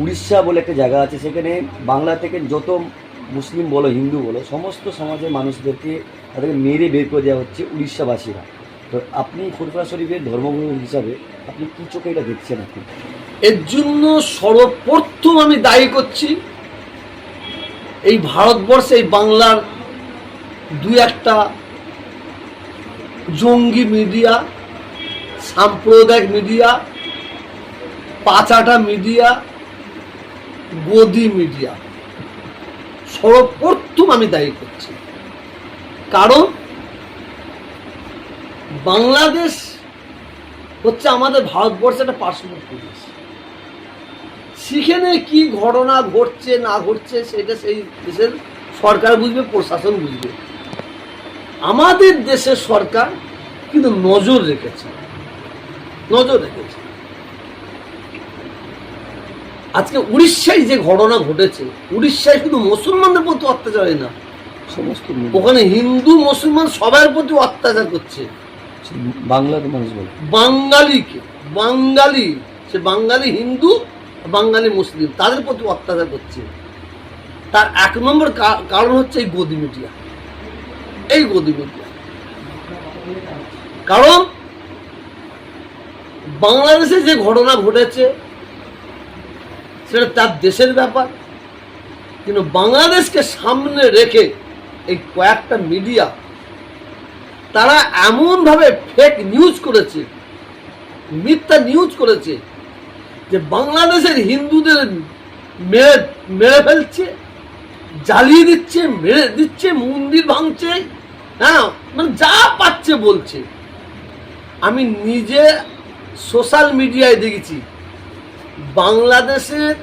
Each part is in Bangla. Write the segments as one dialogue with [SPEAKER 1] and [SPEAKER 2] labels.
[SPEAKER 1] উড়িষ্যা বলে একটা জায়গা আছে, সেখানে বাংলা থেকে যত মুসলিম বলো, হিন্দু বলো, সমস্ত সমাজের মানুষদেরকে তাদেরকে মেরে বের করে দেওয়া হচ্ছে উড়িষ্যাবাসীরা। তো আপনি ফুরফুরা শরীফের ধর্মগুরু হিসাবে আপনি কী চোখে এটা দেখছেন আপনি
[SPEAKER 2] এর জন্য সর্বপ্রথম আমি দায়ী করছি, এই ভারতবর্ষে, এই বাংলার দুই একটা জঙ্গি মিডিয়া, সাম্প্রদায়িক মিডিয়া পাচাটা মিডিয়া গদি মিডিয়া। সর্বপ্রথম আমি দায়ী করছি। কারণ বাংলাদেশ হচ্ছে আমাদের ভারতবর্ষের একটা পার্শ্ববর্তী দেশ। সেখানে কি ঘটনা ঘটছে, না ঘটছে, সেটা সেই দেশের সরকার বুঝবে, প্রশাসন বুঝবে। আমাদের দেশের সরকার কিন্তু নজর রেখেছে। নজর রেখেছে। আজকে উড়িষ্যায় যে ঘটনা ঘটেছে উড়িষ্যায় শুধু মুসলমানদের প্রতি অত্যাচার হয় না।
[SPEAKER 1] সমস্ত
[SPEAKER 2] ওখানে হিন্দু মুসলমান সবার প্রতি অত্যাচার করছে।
[SPEAKER 1] বাংলার মানুষ বলে।
[SPEAKER 2] বাঙালিকে বাঙালি সে বাঙালি হিন্দু বাঙালি মুসলিম তাদের প্রতি অত্যাচার করছে। তার এক নম্বর কারণ হচ্ছে এই গদি মিডিয়া। এই গদি মিডিয়া। কারণ বাংলাদেশে যে ঘটনা ঘটেছে সেটা তার দেশের ব্যাপার। কিন্তু বাংলাদেশকে সামনে রেখে এই কয়েকটা মিডিয়া তারা এমনভাবে ফেক নিউজ করেছে, মিথ্যা নিউজ করেছে, যে বাংলাদেশের হিন্দুদের মেরে মেরে ফেলছে, জ্বালিয়ে দিচ্ছে, মেরে দিচ্ছে, মন্দির ভাঙছে হ্যাঁ মানে যা পাচ্ছে বলছে। আমি নিজে সোশ্যাল মিডিয়ায় দেখেছি। বাংলাদেশের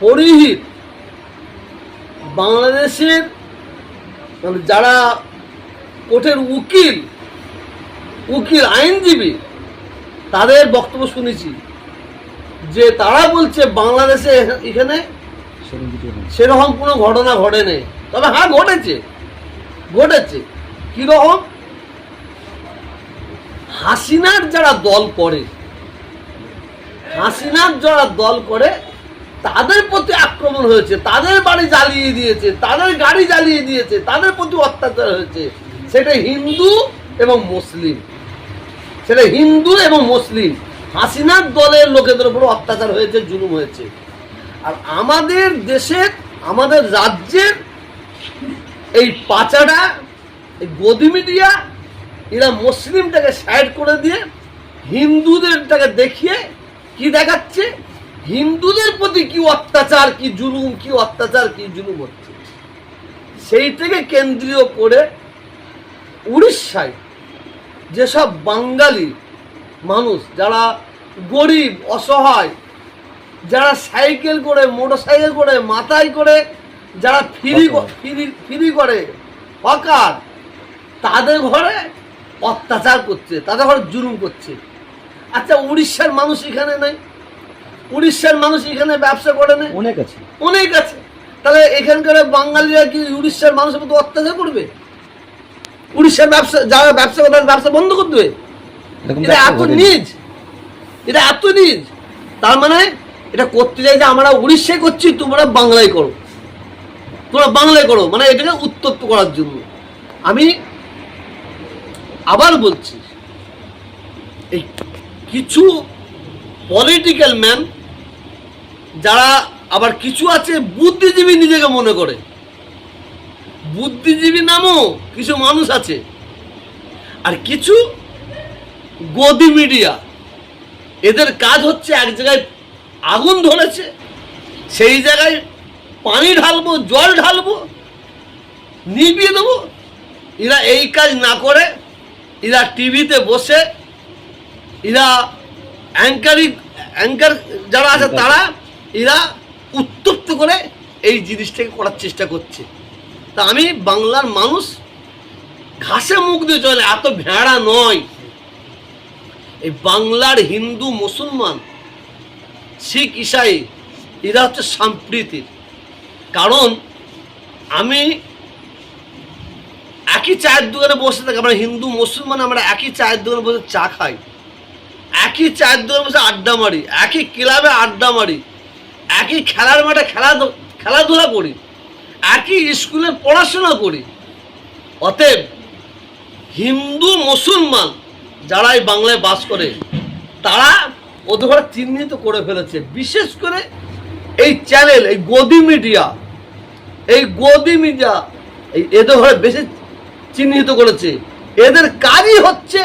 [SPEAKER 2] পরিহিত, বাংলাদেশের মানে যারা কোর্টের উকিল উকিল আইনজীবী, তাদের বক্তব্য শুনেছি যে তারা বলছে বাংলাদেশে এখানে
[SPEAKER 1] সেরকম
[SPEAKER 2] কোনো ঘটনা ঘটেনি। তবে হ্যাঁ ঘটেছে। ঘটেছে। কীরকম? হাসিনার যারা দল করে হাসিনার যারা দল করে, তাদের প্রতি আক্রমণ হয়েছে, তাদের বাড়ি জ্বালিয়ে দিয়েছে, তাদের গাড়ি জ্বালিয়ে দিয়েছে, তাদের প্রতি অত্যাচার হয়েছে। সেটা হিন্দু এবং মুসলিম। সেটা হিন্দু এবং মুসলিম। হাসিনার দলের লোকেদের উপর অত্যাচার হয়েছে, জুলুম হয়েছে। আর আমাদের দেশের, আমাদের রাজ্যের এই পাচারা, এই গদি মিডিয়া, এরা মুসলিমটাকে সাইড করে দিয়ে হিন্দুদেরটাকে দেখিয়ে কি দেখাচ্ছে? হিন্দুদের প্রতি কি অত্যাচার কি জুলুম কি অত্যাচার কি জুলুম হচ্ছে? সেই থেকে কেন্দ্রীয় করে উড়িষ্যায় যেসব বাঙালি মানুষ যারা গরিব অসহায় যারা সাইকেল করে মোটর সাইকেল করে মাথায় করে যারা ফিরি
[SPEAKER 1] ফিরি
[SPEAKER 2] ফ্রি ফ্রি করে হকার তাদের ঘরে অত্যাচার করছে তাদের ঘরে জুলুম করছে। আচ্ছা উড়িষ্যার মানুষ এখানে নাই। উড়িষ্যার মানুষ এখানে ব্যবসা করে না
[SPEAKER 1] অনেক আছে।
[SPEAKER 2] অনেক আছে। তাহলে এখানকার বাঙালিরা কি উড়িষ্যার মানুষের মতো অত্যাচার করবে? উড়িষ্যার ব্যবসা যারা ব্যবসা করে ব্যবসা বন্ধ করে দেবে এটা এত নিজ। এটা এত নিজ। তার মানে এটা করতে চাই যে আমরা উড়িষ্যায় করছি তোমরা বাংলায় করো। তোমরা বাংলায় করো। মানে এটাকে উত্তপ্ত করার জন্য। আমি আবার বলছি কিছু পলিটিক্যাল ম্যান যারা আবার কিছু আছে বুদ্ধিজীবী নিজেকে মনে করে। বুদ্ধিজীবী নামও কিছু মানুষ আছে। আর কিছু গদি মিডিয়া এদের কাজ হচ্ছে এক জায়গায় আগুন ধরেছে, সেই জায়গায় পানি ঢালবো, জল ঢালবো, নিভিয়ে দেবো। এরা এই কাজ না করে, এরা টিভিতে বসে এরা অ্যাঙ্কারিং অ্যাঙ্কার যারা আছে তারা এরা উত্তপ্ত করে এই জিনিসটাকে করার চেষ্টা করছে। তা আমি বাংলার মানুষ ঘাসে মুখ দিয়ে চলে এত ভেড়া নয়। এই বাংলার হিন্দু মুসলমান শিখ ইসাই এরা হচ্ছে সাম্প্রীতির। কারণ আমি একই চায়ের দোকানে বসে থাকি আমরা হিন্দু মুসলমান আমরা একই চায়ের দোকানে বসে চা খাই। একই চায়ের দোকানে বসে আড্ডা মারি, একই ক্লাবে আড্ডা মারি, একই খেলার মাঠে খেলা খেলাধুলা করি, একই স্কুলে পড়াশোনা করি। অতএব হিন্দু মুসলমান যারা এই বাংলায় বাস করে, তারা ওদের চিহ্নিত করে ফেলেছে। বিশেষ করে এই চ্যানেল, এই গদি মিডিয়া, এই গদি মিডিয়া, এই এদের বেশি চিহ্নিত করেছে। এদের কাজই হচ্ছে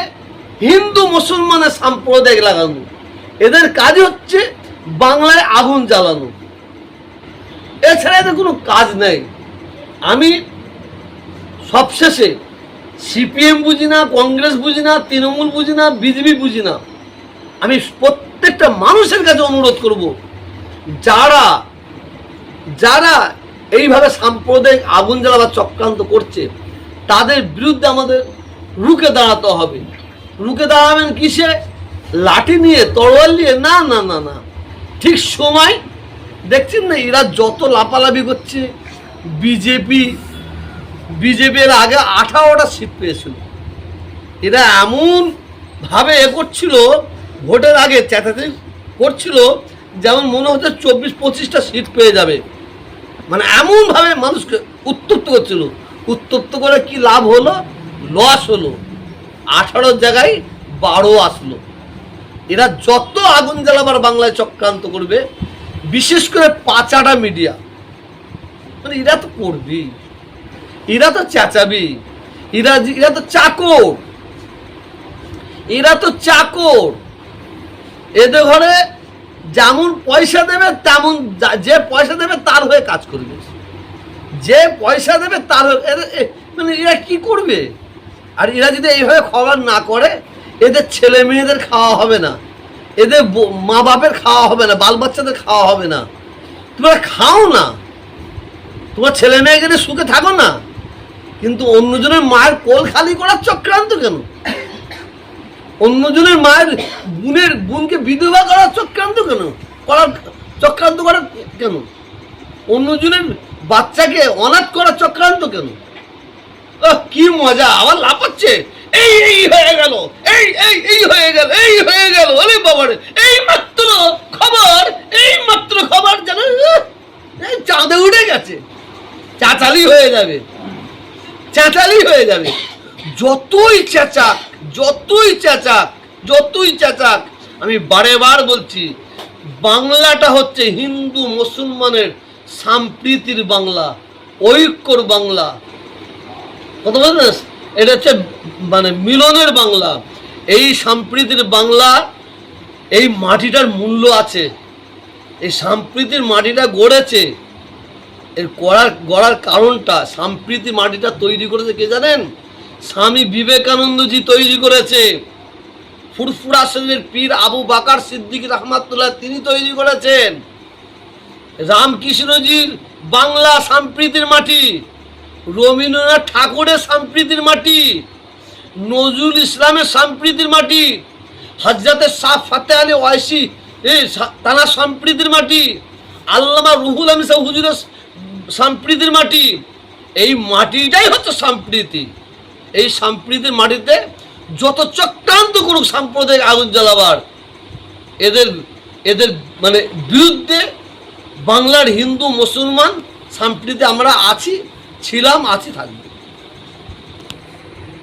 [SPEAKER 2] হিন্দু মুসলমানের সাম্প্রদায়িক লাগানো। এদের কাজ হচ্ছে বাংলায় আগুন জ্বালানো। এছাড়া এদের কোনো কাজ নেই। আমি সবশেষে সিপিএম বুঝি না, কংগ্রেস বুঝি না, তৃণমূল বুঝি না, বিজেপি বুঝি না। আমি প্রত্যেকটা মানুষের কাছে অনুরোধ করব, যারা যারা এইভাবে সাম্প্রদায়িক আগুন জ্বালাবার চক্রান্ত করছে, তাদের বিরুদ্ধে আমাদের রুখে দাঁড়াতে হবে। রুখে দাঁড়াবেন কিসে? লাঠি নিয়ে, তরোয়াল নিয়ে? না না না না। ঠিক সময়, দেখছেন না, এরা যত লাপালাপি করছে, বিজেপি, বিজেপির আগে আঠারোটা সিট পেয়েছিল। এরা এমন ভাবে এ করছিল, ভোটের আগে চেঁচাতে করছিল, যেমন মনে হচ্ছে চব্বিশ, পঁচিশটা সিট পেয়ে যাবে। মানে এমনভাবে মানুষকে উত্তপ্ত করছিল। উত্তপ্ত করে কি লাভ হলো? লস হলো। আঠারোর জায়গায় বারো আসলো। এরা যত আগুন জ্বালাবার বাংলায় চক্রান্ত করবে, বিশেষ করে পাচাটা মিডিয়া মানে এরা তো করবি এরা তো চেঁচাবি। এরা এরা তো চাকর। এরা তো চাকর। এদের ঘরে যেমন পয়সা দেবে, তেমন যে পয়সা দেবে, তার হয়ে কাজ করবে। যে পয়সা দেবে, তার হয়ে- মানে এরা কি করবে? আর এরা যদি এইভাবে খবর না করে, এদের ছেলে মেয়েদের খাওয়া হবে না। এদের মা বাপের খাওয়া হবে না বাল বাচ্চাদের খাওয়া হবে না। তোমরা খাও না। তোমার ছেলে মেয়েকে নিয়ে সুখে থাকো না। কিন্তু অন্যজনের মায়ের কোল খালি করার চক্রান্ত কেন? অন্যজনের মায়ের বোনের বোনকে বিধবা করার চক্রান্ত কেন? করার চক্রান্ত করার কেন? অন্যজনের বাচ্চাকে অনাথ করার চক্রান্ত কেন? কি মজা, আবার লাফাচ্ছে। এই এই হয়ে গেল, এই এই এই হয়ে গেল, এই হয়ে গেল আরে বাবারে। এই মাত্র খবর, এই মাত্র খবর যেন চাঁদে উঠে গেছে। চাচালি হয়ে যাবে। চেঁচালি হয়ে যাবে। যতই চেঁচাক যতই চেঁচাক যতই চেঁচাক, আমি বারে বার বলছি, বাংলাটা হচ্ছে হিন্দু মুসলমানের সাম্প্রীতির বাংলা, ঐক্যর বাংলা। কথা বলছেন না? এটা হচ্ছে মানে মিলনের বাংলা। এই সাম্প্রীতির বাংলা, এই মাটিটার মূল্য আছে। এই সাম্প্রীতির মাটিটা গড়েছে। এর করার গড়ার কারণটা সাম্প্রীতি মাটিটা তৈরি করেছে কে জানেন? স্বামী বিবেকানন্দজি তৈরি করেছে। ফুরফুরা শরীরের পীর আবু বাকার সিদ্দিক রহমাতুল্লাহ তিনি তৈরি করেছেন। রামকৃষ্ণজির বাংলা সাম্প্রীতির মাটি। রবীন্দ্রনাথ ঠাকুরের সাম্প্রীতির মাটি, নজরুল ইসলামের সাম্প্রীতির মাটি হজরতে শাহ ফাতে আলী ওয়াইসি এই তারা সাম্প্রীতির মাটি, আল্লামা রুহুল আমি সাহ হুজুরের সাম্প্রীতির মাটি। এই মাটিটাই হচ্ছে সাম্প্রীতি। এই সাম্প্রীতির মাটিতে যত চক্রান্ত করুক সাম্প্রদায়িক আগুন জ্বালাবার, এদের এদের মানে বিরুদ্ধে বাংলার হিন্দু মুসলমান সাম্প্রীতি আমরা আছি। ছিলাম আছি থাকব।